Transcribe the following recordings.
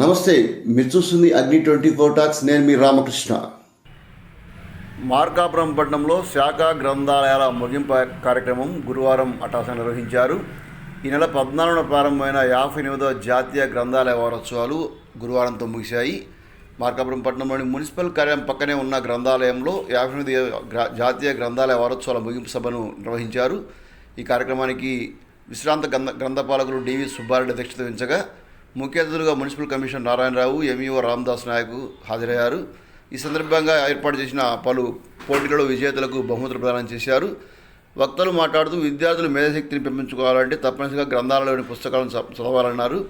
నమస్తే మీరు చూస్తుంది అగ్ని ట్వంటీ ఫోర్ టాక్స్ నేను మీ రామకృష్ణ. మార్కాపురం పట్టణంలో శాఖ గ్రంథాలయాల ముగింపు కార్యక్రమం గురువారం అటాస నిర్వహించారు. ఈ నెల పద్నాలుగున ప్రారంభమైన యాభై ఎనిమిదవ జాతీయ గ్రంథాలయ వారోత్సవాలు గురువారంతో ముగిశాయి. మార్కాపురం పట్టణంలోని మున్సిపల్ కార్యాలయం పక్కనే ఉన్న గ్రంథాలయంలో యాభై ఎనిమిది జాతీయ గ్రంథాలయ వారోత్సవాల ముగింపు సభను నిర్వహించారు. ఈ కార్యక్రమానికి విశ్రాంత గ్రంథ గ్రంథపాలకులు డివి సుబ్బారెడ్డి అధ్యక్షత వహించగా ముఖ్య అతిథులుగా municipal commissioner Narayana Rao MEO Ramadas Nayak హాజరయ్యారు. ఈ సందర్భంగా ఏర్పాటు చేసిన పలు పోటీలలో విజేతలకు బహుమతులు ప్రదానం చేశారు. వక్తలు మాట్లాడుతూ విద్యార్థులు మేధశక్తిని పెంపించుకోవాలంటే తప్పనిసరిగా గ్రంథాలయంలోని పుస్తకాలను చ- చదవాలన్నారు.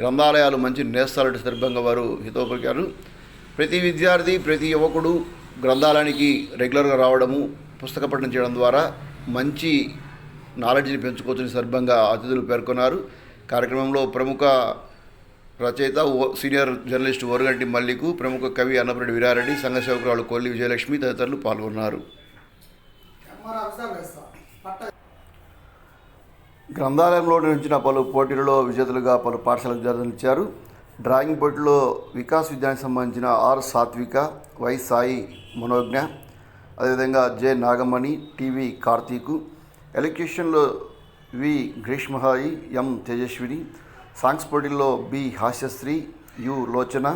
గ్రంథాలయాలు మంచి నేస్తాలంటే సందర్భంగా వారు హితవు పలికారు. ప్రతి విద్యార్థి ప్రతి యువకుడు గ్రంథాలయానికి రెగ్యులర్గా రావడము పుస్తక పఠనం చేయడం ద్వారా మంచి నాలెడ్జ్ని పెంచుకోవచ్చని సందర్భంగా అతిథులు పేర్కొన్నారు. కార్యక్రమంలో ప్రముఖ రచయిత ఓ- సీనియర్ జర్నలిస్ట్ ఓరగంటి మల్లికు ప్రముఖ కవి అన్నపరెడ్డి వీరారెడ్డి సంఘ సేవకురాలు కొల్లి విజయలక్ష్మి తదితరులు పాల్గొన్నారు. గ్రంథాలయంలో నిర్వహించిన పలు పోటీలలో విజేతలుగా పలు పాఠశాల విద్యార్థులు ఇచ్చారు డ్రాయింగ్ పోటీలో వికాస్ విద్యానికి సంబంధించిన ఆర్ సాత్విక వై సాయి మనోజ్ఞ అదేవిధంగా J Nagamani TV Karthik ఎలక్యూషన్లో V Greeshmahai M Tejaswini songs పోటీల్లో B Hasyasri U Lochana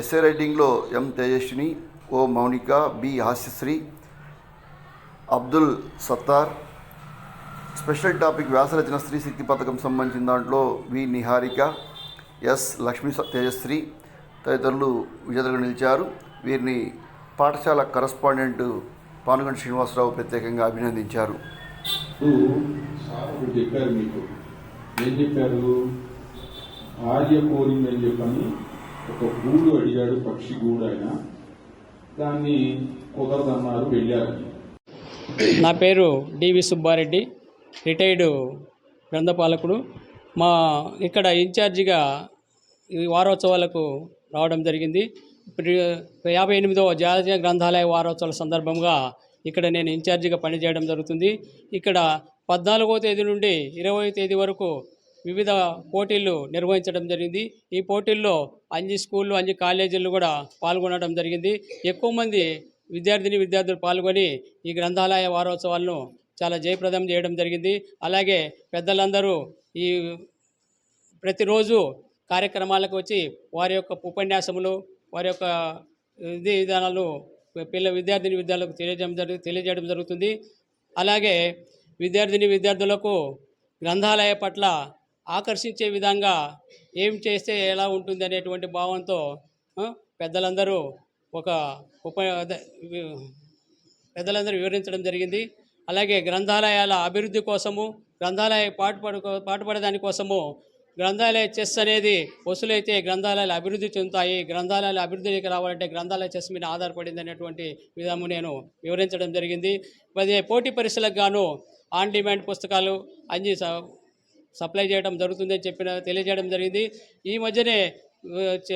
essay రైటింగ్లో M Tejaswini O Mounika B Hasyasri Abdul Sattar. Special topic వ్యాసరచన స్త్రీ శక్తి పథకం సంబంధించిన దాంట్లో వి నిహారిక ఎస్ లక్ష్మీ తేజశ్రీ తదితరులు విజేతలుగా నిలిచారు. వీరిని పాఠశాల కరస్పాండెంట్ పానుగంటి శ్రీనివాసరావు ప్రత్యేకంగా అభినందించారు. చెప్పారు మీకు. ఏం చెప్పారు? ఆర్య కోరింగ్ అని చెప్పని ఒక గూడు అడిగాడు పక్షి గూడు ఆయన. దాన్ని కుదరదన్నారు వెళ్ళారు. నా పేరు డివి సుబ్బారెడ్డి రిటైర్డ్ గ్రంథపాలకుడు. మా ఇక్కడ ఇన్ఛార్జిగా ఈ వారోత్సవాలకు రావడం జరిగింది. యాభై ఎనిమిదవ జాతీయ గ్రంథాలయ వారోత్సవాల సందర్భంగా ఇక్కడ నేను ఇన్ఛార్జిగా పనిచేయడం జరుగుతుంది. ఇక్కడ పద్నాలుగో తేదీ నుండి ఇరవై తేదీ వరకు వివిధ పోటీలు నిర్వహించడం జరిగింది. ఈ పోటీల్లో అన్ని స్కూళ్ళు అన్ని కాలేజీలు కూడా పాల్గొనడం జరిగింది. ఎక్కువ మంది విద్యార్థిని విద్యార్థులు పాల్గొని ఈ గ్రంథాలయ వారోత్సవాలను చాలా జయప్రదం చేయడం జరిగింది. అలాగే పెద్దలందరూ ఈ ప్రతిరోజు కార్యక్రమాలకు వచ్చి వారి యొక్క ఉపన్యాసములు వారి యొక్క విధి విధానాలు పిల్ల విద్యార్థిని విద్యార్థులకు తెలియజేయడం జరుగు తెలియజేయడం జరుగుతుంది. అలాగే విద్యార్థిని విద్యార్థులకు గ్రంథాలయ పట్ల ఆకర్షించే విధంగా ఏం చేస్తే ఎలా ఉంటుంది అనేటువంటి భావంతో పెద్దలందరూ ఒక ఉప పెద్దలందరూ వివరించడం జరిగింది. అలాగే గ్రంథాలయాల అభివృద్ధి కోసము గ్రంథాలయ పాటుపడు పాటుపడదాని కోసము గ్రంథాలయ చెస్ అనేది వసూలైతే గ్రంథాలయాలు అభివృద్ధి చెందుతాయి. గ్రంథాలయాలు అభివృద్ధికి రావాలంటే గ్రంథాలయ చెస్ మీద ఆధారపడింది అనేటువంటి విధము నేను వివరించడం జరిగింది. మరి పోటీ పరీక్షలకు గాను ఆన్ డిమాండ్ పుస్తకాలు అన్ని స- సప్లై చేయడం జరుగుతుందని చెప్పిన తెలియజేయడం జరిగింది. ఈ మధ్యనే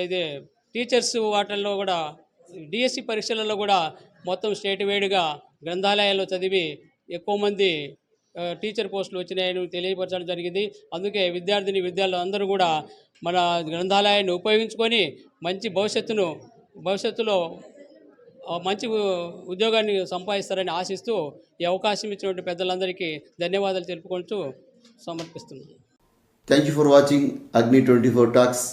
ఇది టీచర్స్ వాటిల్లో కూడా డిఎస్సి పరీక్షలలో కూడా మొత్తం స్టేట్ వైడ్గా గ్రంథాలయాల్లో చదివి ఎక్కువ మంది టీచర్ పోస్టులు వచ్చినాయని తెలియపరచడం జరిగింది. అందుకే విద్యార్థిని విద్యార్థులు అందరూ కూడా మన గ్రంథాలయాన్ని ఉపయోగించుకొని మంచి భవిష్యత్తును భవిష్యత్తులో మంచి ఉద్యోగాన్ని సంపాదిస్తారని ఆశిస్తూ ఈ అవకాశం ఇచ్చినటువంటి పెద్దలందరికీ ధన్యవాదాలు తెలుపుకుంటూ సమర్పిస్తున్నాను. Thank you for watching Agni twenty four talks